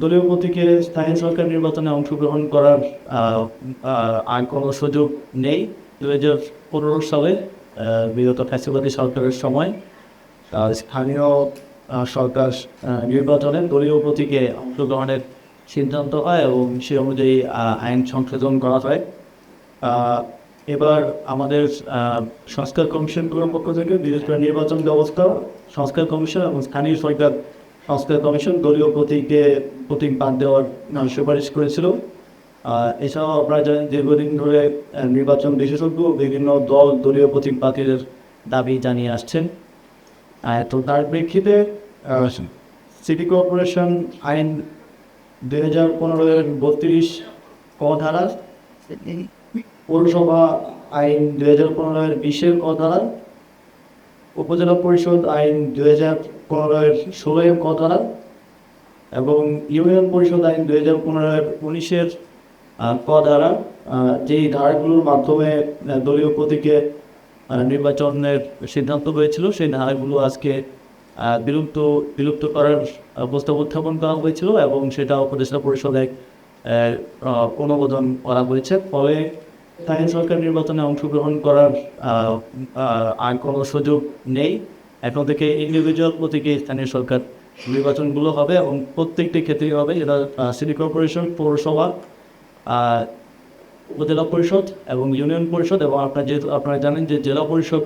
দলীয় প্রতীকে স্থানীয় সরকার নির্বাচনে অংশগ্রহণ করার আর কোনো সুযোগ নেই। দু হাজার পনেরো সালে বিগত ফ্যাসিবাদী সরকারের সময় স্থানীয় সরকার নির্বাচনে দলীয় প্রতীকে অংশগ্রহণের সিদ্ধান্ত হয় এবং সে অনুযায়ী আইন সংশোধন করা হয়। এবার আমাদের সংস্কার কমিশনগুলোর পক্ষ থেকে বিশেষ করে নির্বাচন ব্যবস্থা, সংস্কার কমিশন এবং স্থানীয় সরকার সংস্কার কমিশন দলীয় প্রতীকে প্রতীক বাদ দেওয়ার সুপারিশ করেছিল। এছাড়াও আপনারা জানেন দীর্ঘদিন ধরে নির্বাচন বিশেষজ্ঞ বিভিন্ন দল দলীয় প্রতীক বাতিলের দাবি জানিয়ে আসছেন। তো তার প্রেক্ষিতে সিটি কর্পোরেশন আইন দুই হাজার পনেরোর বত্রিশ ক ধারা পৌরসভা আইন দুই হাজার পনেরোর বিশের ক ধারা উপজেলা পরিষদ আইন দুই হাজার পনেরোর ষোলোয় ক ধারা এবং ইউনিয়ন পরিষদ আইন দুই হাজার পনেরোর উনিশের ক ধারা যেই ধারাগুলোর মাধ্যমে দলীয় প্রতীকে নির্বাচনের সিদ্ধান্ত হয়েছিল, সেই ধারাগুলো আজকে বিলুপ্ত বিলুপ্ত করার প্রস্তাব উত্থাপন করা হয়েছিল এবং সেটা উপদেষ্টা পরিষদে অনুমোদন করা হয়েছে। ফলে স্থানীয় সরকার নির্বাচনে অংশগ্রহণ করার আর কোনো সুযোগ নেই। এখন থেকে ইন্ডিভিজুয়াল প্রতীকে স্থানীয় সরকার নির্বাচনগুলো হবে এবং প্রত্যেকটি ক্ষেত্রেই হবে। এটা সিটি কর্পোরেশন পৌরসভা উপজেলা পরিষদ এবং ইউনিয়ন পরিষদ এবং আপনার যেহেতু, আপনারা জানেন যে জেলা পরিষদ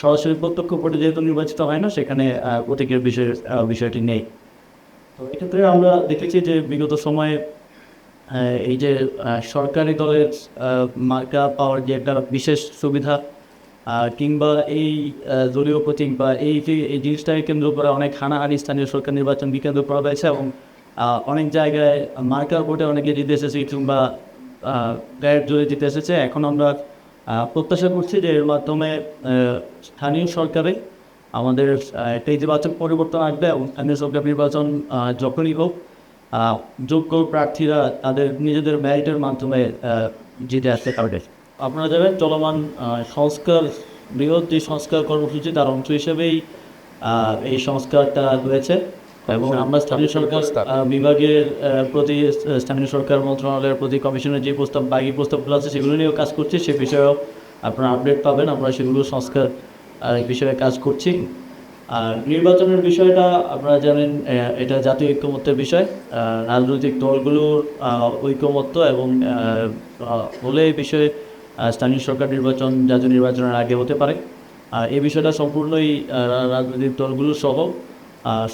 সরাসরি প্রত্যক্ষ ভোটে যেহেতু নির্বাচিত হয় না, সেখানে প্রতীকের বিষয় বিষয়টি নেই। তো এক্ষেত্রে আমরা দেখেছি যে বিগত সময়ে এই যে সরকারি দলের মার্কা পাওয়ার যে একটা বিশেষ সুবিধা কিংবা এই দলীয় প্রতীক বা এই যে, এই জিনিসটাকে কেন্দ্র করে অনেক হানাহানি স্থানীয় সরকার নির্বাচন বিকেন্দ্র করা হয়েছে এবং অনেক জায়গায় মার্কার ভোটে অনেকে জিতে এসেছে, কিংবা গায়ের জোরে জিতে এসেছে। এখন আমরা প্রত্যাশা করছি যে এর মাধ্যমে স্থানীয় সরকারে আমাদের একটা ইতিবাচক পরিবর্তন আসবে এবং স্থানীয় সরকার নির্বাচন যখনই হোক যোগ্য প্রার্থীরা তাদের নিজেদের ম্যারিটের মাধ্যমে জিতে আসতে পারবে। আপনারা যাবেন চলমান সংস্কার বৃহৎ যে সংস্কার কর্মসূচি তার অংশ হিসেবেই এই সংস্কারটা রয়েছে এবং আমরা স্থানীয় সরকার বিভাগের প্রতি স্থানীয় সরকার মন্ত্রণালয়ের প্রতি কমিশনের যে প্রস্তাব বাকি প্রস্তাবগুলো আছে সেগুলো নিয়েও কাজ করছি। সে বিষয়েও আপনারা আপডেট পাবেন। আমরা সেগুলো সংস্কার বিষয়ে কাজ করছি। আর নির্বাচনের বিষয়টা আপনারা জানেন এটা জাতীয় ঐক্যমত্যের বিষয়। রাজনৈতিক দলগুলোর ঐক্যমত্য এবং হলে এই বিষয়ে স্থানীয় সরকার নির্বাচন, জাতীয় নির্বাচনের আগে হতে পারে। আর এই বিষয়টা সম্পূর্ণই রাজনৈতিক দলগুলো সহ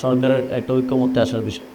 সরকারের একটা ঐক্যমত্যে আসার বিষয়।